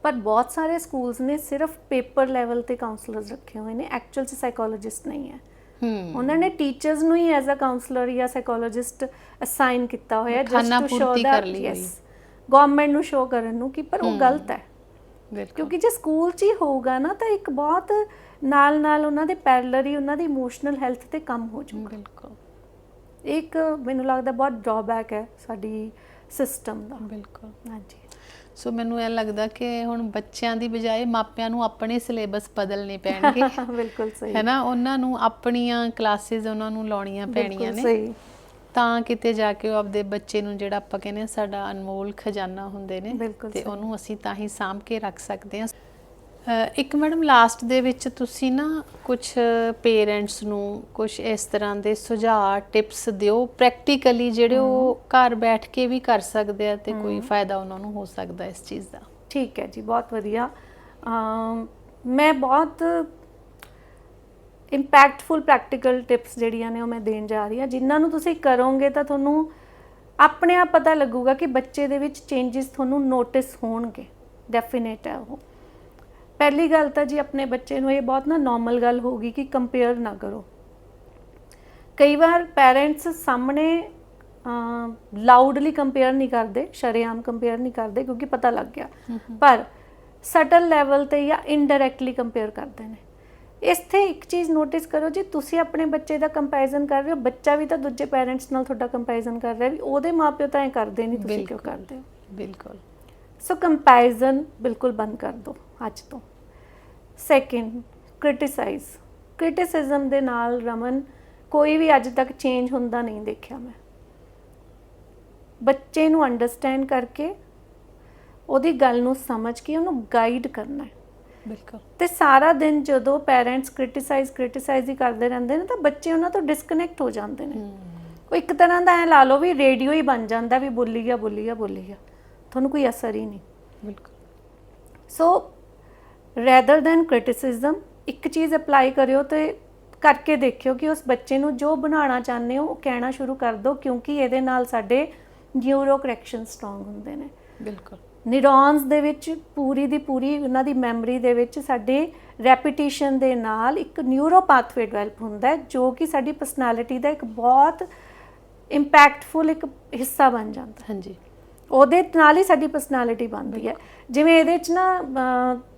ਪਰ ਬਹੁਤ ਸਾਰੇ ਸਕੂਲਸ ਨੇ ਸਿਰਫ ਪੇਪਰ ਲੈਵਲ ਤੇ ਕਾਉਂਸਲਰਸ ਰੱਖੇ ਹੋਏ ਨੇ ਐਕਚੁਅਲ ਚ ਸਾਈਕੋਲੋਜਿਸਟ ਨਹੀਂ ਹੈ। ਉਹਨਾਂ ਨੇ ਟੀਚਰਸ ਨੂੰ ਹੀ ਐਜ਼ ਅ ਕਾਉਂਸਲਰ ਜਾਂ ਸਾਈਕੋਲੋਜਿਸਟ ਅਸਾਈਨ ਕੀਤਾ ਹੋਇਆ ਜਸਟ ਟੂ ਸ਼ੋ ਪੂਰਤੀ ਦਾ ਕਰ ਲਈ ਹੋਈ। ਯੈਸ ਗਵਰਨਮੈਂਟ ਨੂੰ ਸ਼ੋ ਕਰਨ ਨੂੰ ਕਿ ਪਰ ਉਹ। ਗਲਤ ਹੈ। ਕਿਉਂਕਿ ਜੇ ਸਕੂਲ 'ਚ ਹੀ ਹੋਊਗਾ ਨਾ ਤਾਂ ਇੱਕ ਬਹੁਤ ਨਾਲ ਨਾਲ ਉਹਨਾਂ ਦੇ ਪੈਰਲਰ ਹੀ ਉਹਨਾਂ ਦੀ ਇਮੋਸ਼ਨਲ ਹੈਲਥ ਤੇ ਕੰਮ ਹੋ ਜਾਊਗਾ। ਬਿਲਕੁਲ। ਇੱਕ ਮੈਨੂੰ ਲੱਗਦਾ ਬਹੁਤ ਡਰਾਬੈਕ ਹੈ ਸਾਡੀ ਸਿਸਟਮ ਦਾ। ਬਿਲਕੁਲ। ਹਾਂਜੀ। ਸੋ ਮੈਨੂੰ ਇਹ ਲੱਗਦਾ ਕਿ ਹੁਣ ਬੱਚਿਆਂ ਦੀ ਬਜਾਏ ਮਾਪਿਆਂ ਨੂੰ ਆਪਣੇ ਸਿਲੇਬਸ ਬਦਲਨੇ ਪੈਣਗੇ। *laughs* ਬਿਲਕੁਲ ਸਹੀ। ਹੈ ਨਾ? ਉਹਨਾਂ ਨੂੰ ਆਪਣੀਆਂ ਕਲਾਸਿਸ ਉਹਨਾਂ ਨੂੰ ਲਾਉਣੀਆਂ ਪੈਣੀਆਂ ਬਿਲਕੁਲ ਨੇ। ਸਹੀ। ਤਾਂ ਕਿਤੇ ਜਾ ਕੇ ਉਹ ਆਪਦੇ ਬੱਚੇ ਨੂੰ ਜਿਹੜਾ ਆਪਾਂ ਕਹਿੰਦੇ ਆ ਸਾਡਾ ਅਨਮੋਲ ਖਜ਼ਾਨਾ ਹੁੰਦੇ ਨੇ ਤੇ। ਉਹਨੂੰ ਅਸੀਂ ਤਾਂ ਹੀ ਸਾਂਭ ਕੇ ਰੱਖ ਸਕਦੇ ਹਾਂ। ਅ, ਇੱਕ ਮੈਡਮ ਲਾਸਟ ਦੇ ਵਿੱਚ ਤੁਸੀਂ ਨਾ ਕੁਝ ਪੇਰੈਂਟਸ ਨੂੰ ਕੁਝ ਇਸ ਤਰ੍ਹਾਂ ਦੇ ਸੁਝਾਅ ਟਿਪਸ ਦਿਓ। ਪ੍ਰੈਕਟੀਕਲੀ ਜਿਹੜੇ ਉਹ ਘਰ ਬੈਠ ਕੇ ਵੀ ਕਰ ਸਕਦੇ ਆ ਤੇ ਕੋਈ ਫਾਇਦਾ ਉਹਨਾਂ ਨੂੰ ਹੋ ਸਕਦਾ ਇਸ ਚੀਜ਼ ਦਾ। ਠੀਕ ਹੈ ਜੀ ਬਹੁਤ ਵਧੀਆ। ਮੈਂ ਬਹੁਤ ਇੰਪੈਕਟਫੁਲ ਪ੍ਰੈਕਟੀਕਲ ਟਿਪਸ ਜਿਹੜੀਆਂ ਨੇ ਉਹ ਮੈਂ ਦੇਣ ਜਾ ਰਹੀ ਹਾਂ। ਜਿਨ੍ਹਾਂ ਨੂੰ ਤੁਸੀਂ ਕਰੋਗੇ ਤਾਂ ਤੁਹਾਨੂੰ ਆਪਣੇ ਆਪ ਪਤਾ ਲੱਗੂਗਾ ਕਿ ਬੱਚੇ ਦੇ ਵਿੱਚ ਚੇਂਜਸ ਤੁਹਾਨੂੰ ਨੋਟਿਸ ਹੋਣਗੇ। ਡੈਫੀਨੇਟ ਹੈ ਉਹ। ਪਹਿਲੀ ਗੱਲ ਤਾਂ ਜੀ ਆਪਣੇ ਬੱਚੇ ਨੂੰ ਇਹ ਬਹੁਤ ਨਾ ਨਾਰਮਲ ਗੱਲ ਹੋਗੀ ਕਿ ਕੰਪੇਅਰ ਨਾ ਕਰੋ। ਕਈ ਵਾਰ ਪੈਰੈਂਟਸ ਸਾਹਮਣੇ ਲਾਊਡਲੀ ਕੰਪੇਅਰ ਨਹੀਂ ਕਰਦੇ ਸ਼ਰੇਆਮ ਕੰਪੇਅਰ ਨਹੀਂ ਕਰਦੇ ਕਿਉਂਕਿ ਪਤਾ ਲੱਗ ਗਿਆ। ਪਰ ਸਟਲ ਲੈਵਲ ਤੇ ਜਾਂ ਇਨਡਾਇਰੈਕਟਲੀ ਕੰਪੇਅਰ ਕਰਦੇ ਨੇ। ਇੱਥੇ ਇੱਕ ਚੀਜ਼ ਨੋਟਿਸ ਕਰੋ ਜੀ ਤੁਸੀਂ ਆਪਣੇ ਬੱਚੇ ਦਾ ਕੰਪੈਰੀਜ਼ਨ ਕਰ ਰਹੇ ਹੋ ਬੱਚਾ ਵੀ ਤਾਂ ਦੂਜੇ ਪੈਰੈਂਟਸ ਨਾਲ ਤੁਹਾਡਾ ਕੰਪੈਰੀਜ਼ਨ ਕਰ ਰਿਹਾ ਵੀ ਉਹਦੇ ਮਾਪਿਓ ਤਾਂ ਐ ਕਰਦੇ ਨਹੀਂ ਤੁਸੀਂ ਕਿਉਂ। ਕਰਦੇ ਹੋ। ਬਿਲਕੁਲ। ਸੋ ਕੰਪੈਰੀਜ਼ਨ ਬਿਲਕੁਲ ਬੰਦ ਕਰ ਦਿਓ ਅੱਜ ਤੋਂ। ਸੈਕਿੰਡ ਕ੍ਰਿਟਿਸਾਈਜ਼ ਕ੍ਰਿਟਿਸਿਜ਼ਮ ਦੇ ਨਾਲ ਰਮਨ ਕੋਈ ਵੀ ਅੱਜ ਤੱਕ ਚੇਂਜ ਹੁੰਦਾ ਨਹੀਂ ਦੇਖਿਆ ਮੈਂ। ਬੱਚੇ ਨੂੰ ਅੰਡਰਸਟੈਂਡ ਕਰਕੇ ਉਹਦੀ ਗੱਲ ਨੂੰ ਸਮਝ ਕੇ ਉਹਨੂੰ ਗਾਈਡ ਕਰਨਾ ਹੈ। ਬਿਲਕੁਲ। ਤੇ ਸਾਰਾ ਦਿਨ ਜਦੋਂ ਪੈਰੈਂਟਸ ਕ੍ਰਿਟਿਸਾਈਜ਼ ਕ੍ਰਿਟਿਸਾਈਜ਼ ਹੀ ਕਰਦੇ ਰਹਿੰਦੇ ਨੇ ਤਾਂ ਬੱਚੇ ਉਹਨਾਂ ਤੋਂ ਡਿਸਕਨੈਕਟ ਹੋ ਜਾਂਦੇ ਨੇ। ਉਹ ਇੱਕ ਤਰ੍ਹਾਂ ਦਾ ਐ ਲਾ ਲਓ ਵੀ ਰੇਡੀਓ ਹੀ ਬਣ ਜਾਂਦਾ ਵੀ ਬੋਲੀ ਗਿਆ ਬੋਲੀ ਗਿਆ ਬੋਲੀ ਗਿਆ ਤੁਹਾਨੂੰ ਕੋਈ ਅਸਰ ਹੀ ਨਹੀਂ। ਬਿਲਕੁਲ। ਸੋ ਰੈਦਰ ਦੈਨ ਕ੍ਰਿਟਿਸਿਜ਼ਮ ਇੱਕ ਚੀਜ਼ ਅਪਲਾਈ ਕਰਿਓ ਤੇ ਕਰਕੇ ਦੇਖਿਓ ਕਿ ਉਸ ਬੱਚੇ ਨੂੰ ਜੋ ਬਣਾਉਣਾ ਚਾਹੁੰਦੇ ਹੋ ਉਹ ਕਹਿਣਾ ਸ਼ੁਰੂ ਕਰ ਦਿਓ ਕਿਉਂਕਿ ਇਹਦੇ ਨਾਲ ਸਾਡੇ ਨਿਊਰੋ ਕਰੈਕਸ਼ਨ ਸਟਰੋਂਗ ਹੁੰਦੇ ਨੇ। ਬਿਲਕੁਲ। ਨਿਊਰੋਨਸ ਦੇ ਵਿੱਚ ਪੂਰੀ ਦੀ ਪੂਰੀ ਉਹਨਾਂ ਦੀ ਮੈਮਰੀ ਦੇ ਵਿੱਚ ਸਾਡੇ ਰੈਪੀਟੀਸ਼ਨ ਦੇ ਨਾਲ ਇੱਕ ਨਿਊਰੋ ਪਾਥਵੇ ਡਿਵੈਲਪ ਹੁੰਦਾ ਹੈ ਜੋ ਕਿ ਸਾਡੀ ਪਰਸਨੈਲਿਟੀ ਦਾ ਇੱਕ ਬਹੁਤ ਇੰਪੈਕਟਫੁਲ ਇੱਕ ਹਿੱਸਾ ਬਣ ਜਾਂਦਾ ਹਾਂਜੀ। ਉਹਦੇ ਨਾਲ ਹੀ ਸਾਡੀ ਪਰਸਨੈਲਿਟੀ ਬਣਦੀ ਹੈ। ਜਿਵੇਂ ਇਹਦੇ ਚ ਨਾ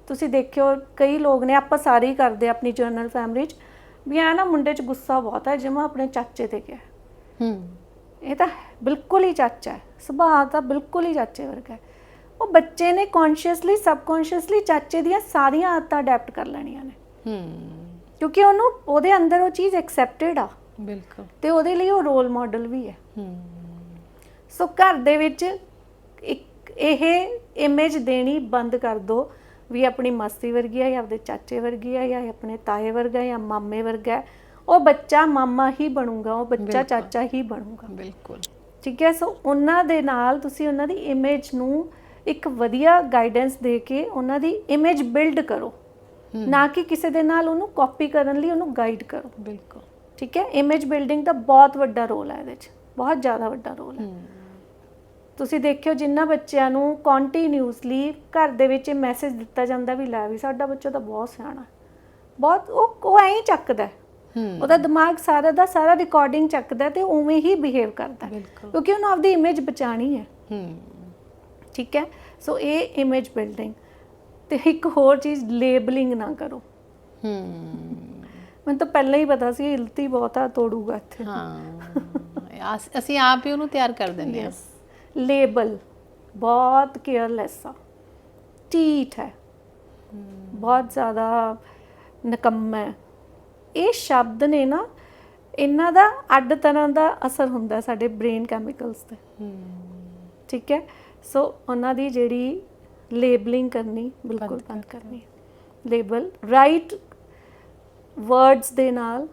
ਤੁਸੀਂ ਦੇਖਿਓ ਕਈ ਲੋਕ ਨੇ ਆਪਾਂ ਸਾਰੇ ਹੀ ਕਰਦੇ ਆਪਣੀ ਜਰਨਲ ਫੈਮਿਲੀ ਚ ਵੀ ਆ ਨਾ ਮੁੰਡੇ ਚ ਗੁੱਸਾ ਬਹੁਤ ਹੈ ਜਿਵੇਂ ਆਪਣੇ ਚਾਚੇ ਤੇ ਗਿਆ। ਹੂੰ। ਇਹ ਤਾਂ ਬਿਲਕੁਲ ਹੀ ਚਾਚਾ ਹੈ। ਸੁਭਾਅ ਤਾਂ ਬਿਲਕੁਲ ਹੀ ਚਾਚੇ ਵਰਗਾ ਹੈ। ਉਹ ਬੱਚੇ ਨੇ ਕੌਨਸ਼ੀਅਸਲੀ ਸਬਕੌਨਸ਼ੀਅਸਲੀ ਚਾਚੇ ਦੀਆਂ ਸਾਰੀਆਂ ਆਦਤਾਂ ਅਡਾਪਟ ਕਰ ਲੈਣੀਆਂ ਨੇ। ਹੂੰ। ਕਿਉਂਕਿ ਉਹਨੂੰ ਉਹਦੇ ਅੰਦਰ ਉਹ ਚੀਜ਼ ਐਕਸੈਪਟਡ ਆ। ਬਿਲਕੁਲ। ਤੇ ਉਹਦੇ ਲਈ ਉਹ ਰੋਲ ਮਾਡਲ ਵੀ ਹੈ। ਹੂੰ। ਸੋ ਘਰ ਦੇ ਵਿੱਚ ਇੱਕ ਇਹ ਇਮੇਜ ਦੇਣੀ ਬੰਦ ਕਰ ਦਿਓ ਵੀ ਆਪਣੀ ਮਾਸੀ ਵਰਗੀ ਹੈ ਜਾਂ ਆਪਦੇ ਚਾਚੇ ਵਰਗੀ ਹੈ ਜਾਂ ਆਪਣੇ ਤਾਏ ਵਰਗਾ ਜਾਂ ਮਾਮੇ ਵਰਗਾ। ਉਹ ਬੱਚਾ ਮਾਮਾ ਹੀ ਬਣੂਗਾ ਉਹ ਬੱਚਾ। ਚਾਚਾ ਹੀ ਬਣੂਗਾ। ਬਿਲਕੁਲ। ਠੀਕ ਹੈ ਸੋ ਉਹਨਾਂ ਦੇ ਨਾਲ ਤੁਸੀਂ ਉਹਨਾਂ ਦੀ ਇਮੇਜ ਨੂੰ ਇੱਕ ਵਧੀਆ ਗਾਈਡੈਂਸ ਦੇ ਕੇ ਉਹਨਾਂ ਦੀ ਇਮੇਜ ਬਿਲਡ ਕਰੋ। ਨਾ ਕਿ ਕਿਸੇ ਦੇ ਨਾਲ ਉਹਨੂੰ ਕਾਪੀ ਕਰਨ ਲਈ ਉਹਨੂੰ ਗਾਈਡ ਕਰੋ। ਬਿਲਕੁਲ। ਠੀਕ ਹੈ ਇਮੇਜ ਬਿਲਡਿੰਗ ਦਾ ਬਹੁਤ ਵੱਡਾ ਰੋਲ ਹੈ ਇਹਦੇ 'ਚ। ਬਹੁਤ ਜ਼ਿਆਦਾ ਵੱਡਾ ਰੋਲ ਹੂੰ। ਤੁਸੀਂ ਦੇਖਿਓ ਜਿੰਨਾ ਬੱਚਿਆਂ ਨੂੰ ਕੰਟੀਨਿਊਸਲੀ ਘਰ ਦੇ ਵਿੱਚ ਮੈਸੇਜ ਦਿੱਤਾ ਜਾਂਦਾ ਵੀ ਲੈ ਵੀ ਸਾਡਾ ਬੱਚਾ ਤਾਂ ਬਹੁਤ ਸਿਆਣਾ। ਬਹੁਤ ਉਹ ਉਹ ਐਂ ਹੀ ਚੱਕਦਾ ਉਹਦਾ ਦਿਮਾਗ ਸਾਰਾ ਦਾ ਸਾਰਾ ਰਿਕਾਰਡਿੰਗ ਚੱਕਦਾ ਤੇ ਉਵੇਂ ਹੀ ਬਿਹੇਵ ਕਰਦਾ ਕਿਉਂਕਿ ਉਹਨੂੰ ਆਪਦੀ ਇਮੇਜ ਬਚਾਣੀ ਹੈ। ਠੀਕ ਹੈ? ਸੋ ਇਹ ਇਮੇਜ ਬਿਲਡਿੰਗ ਤੇ ਇੱਕ ਹੋਰ ਚੀਜ਼ ਲੇਬਲਿੰਗ ਨਾ ਕਰੋ। ਹੂੰ। ਮੈਨੂੰ ਤਾਂ ਪਹਿਲਾਂ ਹੀ ਪਤਾ ਸੀ ਇਲਤੀ ਬਹੁਤ ਆ ਤੋੜੂਗਾ ਇੱਥੇ। ਹਾਂ। ਅਸ- ਆਪ ਹੀ ਉਹਨੂੰ ਤਿਆਰ ਕਰ ਦਿੰਦੇ ਹਾਂ। ਲੇਬਲ ਬਹੁਤ ਕੇਅਰਲੈਸ ਆ। ਟੀਟ ਹੈ। ਬਹੁਤ ਜ਼ਿਆਦਾ ਨਕੰਮਾ ਹੈ। ਇਹ ਸ਼ਬਦ ਨੇ ਨਾ ਇਹਨਾਂ ਦਾ ਅੱਡ ਤਰ੍ਹਾਂ ਦਾ ਅਸਰ ਹੁੰਦਾ ਸਾਡੇ ਬ੍ਰੇਨ ਕੈਮੀਕਲਸ ਤੇ। ਠੀਕ ਹੈ? ਸੋ ਉਹਨਾਂ ਦੀ ਜਿਹੜੀ ਲੇਬਲਿੰਗ ਕਰਨੀ ਬਿਲਕੁਲ ਬੰਦ ਕਰਨੀ ਲੇਬਲ ਰਾਈਟ ਵਰਡਸ ਦੇ ਨਾਲ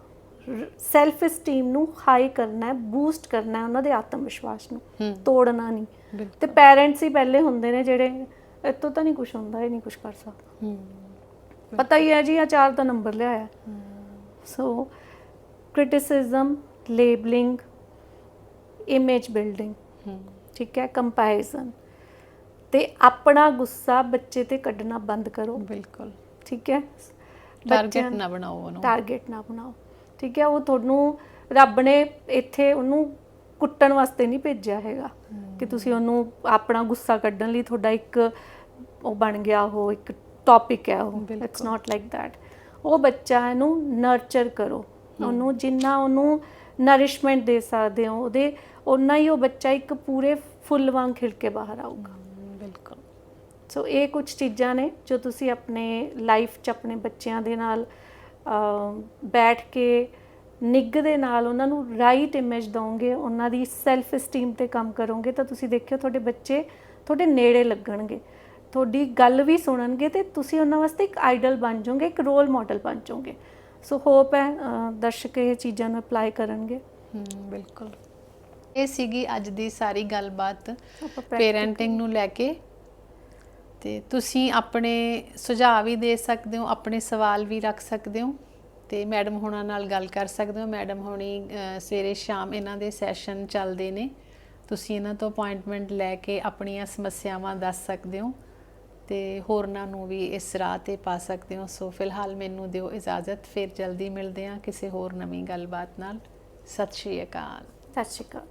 ਸੈਲਫ esteem ਨੂੰ ਹਾਈ ਕਰਨਾ ਹੈ ਬੂਸਟ ਕਰਨਾ ਹੈ ਉਹਨਾਂ ਦੇ ਆਤਮ ਵਿਸ਼ਵਾਸ ਨੂੰ ਹੂੰ। ਤੋੜਨਾ ਨਹੀਂ। ਤੇ ਪੈਰੈਂਟਸ ਹੀ ਪਹਿਲੇ ਹੁੰਦੇ ਨੇ ਜਿਹੜੇ ਇਤੋਂ ਤਾਂ ਨਹੀਂ ਕੁਝ ਹੁੰਦਾ ਇਹ ਨਹੀਂ ਕੁਝ ਕਰ ਸਕਦਾ। ਹੂੰ। ਪਤਾ ਹੀ ਹੈ ਜੀ ਆ ਚਾਰ ਦਾ ਨੰਬਰ ਲਿਆਇਆ so criticism labelling image building ਹੂੰ। ਠੀਕ ਹੈ ਕੰਪੈਰੀਜ਼ਨ ਤੇ ਆਪਣਾ ਗੁੱਸਾ ਬੱਚੇ ਤੇ ਕੱਢਣਾ ਬੰਦ ਕਰੋ। ਬਿਲਕੁਲ। ਠੀਕ ਹੈ। ਟਾਰਗੇਟ ਨਾ ਬਣਾਓ ਉਹਨੂੰ। ਟਾਰਗੇਟ ਨਾ ਬਣਾਓ। ਠੀਕ ਹੈ ਉਹ ਤੁਹਾਨੂੰ ਰੱਬ ਨੇ ਇੱਥੇ ਉਹਨੂੰ ਕੁੱਟਣ ਵਾਸਤੇ ਨਹੀਂ ਭੇਜਿਆ ਹੈਗਾ ਕਿ ਤੁਸੀਂ ਉਹਨੂੰ ਆਪਣਾ ਗੁੱਸਾ ਕੱਢਣ ਲਈ ਤੁਹਾਡਾ ਇੱਕ ਉਹ ਬਣ ਗਿਆ ਉਹ ਇੱਕ ਟੌਪਿਕ ਹੈ ਉਹ। ਇਟਸ ਨਾਟ ਲਾਈਕ ਥੈਟ ਉਹ ਬੱਚਾ ਇਹਨੂੰ ਨਰਚਰ ਕਰੋ। ਉਹਨੂੰ ਜਿੰਨਾ ਉਹਨੂੰ ਨਰਿਸ਼ਮੈਂਟ ਦੇ ਸਕਦੇ ਹੋ ਉਹਦੇ ਉਨਾ ਹੀ ਉਹ ਬੱਚਾ ਇੱਕ ਪੂਰੇ ਫੁੱਲ ਵਾਂਗ ਖਿੜ ਕੇ ਬਾਹਰ ਆਊਗਾ। ਬਿਲਕੁਲ। ਸੋ ਇਹ ਕੁਝ ਚੀਜ਼ਾਂ ਨੇ ਜੋ ਤੁਸੀਂ ਆਪਣੇ ਲਾਈਫ 'ਚ ਆਪਣੇ ਬੱਚਿਆਂ ਦੇ ਨਾਲ ਬੈਠ ਕੇ ਨਿੱਘ ਦੇ ਨਾਲ ਉਹਨਾਂ ਨੂੰ ਰਾਈਟ ਇਮੇਜ ਦੋਗੇ ਉਹਨਾਂ ਦੀ ਸੈਲਫ esteem ਤੇ ਕੰਮ ਕਰੋਗੇ ਤਾਂ ਤੁਸੀਂ ਦੇਖਿਓ ਤੁਹਾਡੇ ਬੱਚੇ ਤੁਹਾਡੇ ਨੇੜੇ ਲੱਗਣਗੇ। ਤੁਹਾਡੀ ਗੱਲ ਵੀ ਸੁਣਨਗੇ ਤੇ ਤੁਸੀਂ ਉਹਨਾਂ ਵਾਸਤੇ ਇੱਕ ਆਈਡਲ ਬਣ ਜਾਓਗੇ ਇੱਕ ਰੋਲ ਮਾਡਲ ਬਣ ਜਾਓਗੇ। ਸੋ ਹੋਪ ਹੈ ਦਰਸ਼ਕ ਇਹ ਚੀਜ਼ਾਂ ਨੂੰ ਅਪਲਾਈ ਕਰਨਗੇ। ਹੂੰ ਬਿਲਕੁਲ। ਇਹ ਸੀਗੀ ਅੱਜ ਦੀ ਸਾਰੀ ਗੱਲਬਾਤ ਪੇਰੈਂਟਿੰਗ ਨੂੰ ਲੈ ਕੇ। ਤੇ ਤੁਸੀਂ ਆਪਣੇ ਸੁਝਾਅ ਵੀ ਦੇ ਸਕਦੇ ਹੋ, ਆਪਣੇ ਸਵਾਲ ਵੀ ਰੱਖ ਸਕਦੇ ਹੋ ਤੇ ਮੈਡਮ ਹੋਣਾ ਨਾਲ ਗੱਲ ਕਰ ਸਕਦੇ ਹੋ। ਮੈਡਮ ਹੋਣੀ ਸਵੇਰੇ ਸ਼ਾਮ ਇਹਨਾਂ ਦੇ ਸੈਸ਼ਨ ਚੱਲਦੇ ਨੇ। ਤੁਸੀਂ ਇਹਨਾਂ ਤੋਂ ਅਪਾਇੰਟਮੈਂਟ ਲੈ ਕੇ ਆਪਣੀਆਂ ਸਮੱਸਿਆਵਾਂ ਦੱਸ ਸਕਦੇ ਹੋ ਤੇ ਹੋਰਨਾਂ ਨੂੰ ਵੀ ਇਸ ਰਾਹ ਤੇ ਪਾ ਸਕਦੇ ਹੋ। ਸੋ ਫਿਲਹਾਲ ਮੈਨੂੰ ਦਿਓ ਇਜਾਜ਼ਤ। ਫਿਰ ਜਲਦੀ ਮਿਲਦੇ ਹਾਂ ਕਿਸੇ ਹੋਰ ਨਵੀਂ ਗੱਲਬਾਤ ਨਾਲ। ਸਤਿ ਸ਼੍ਰੀ ਅਕਾਲ। ਸਤਿ ਸ਼੍ਰੀ ਅਕਾਲ।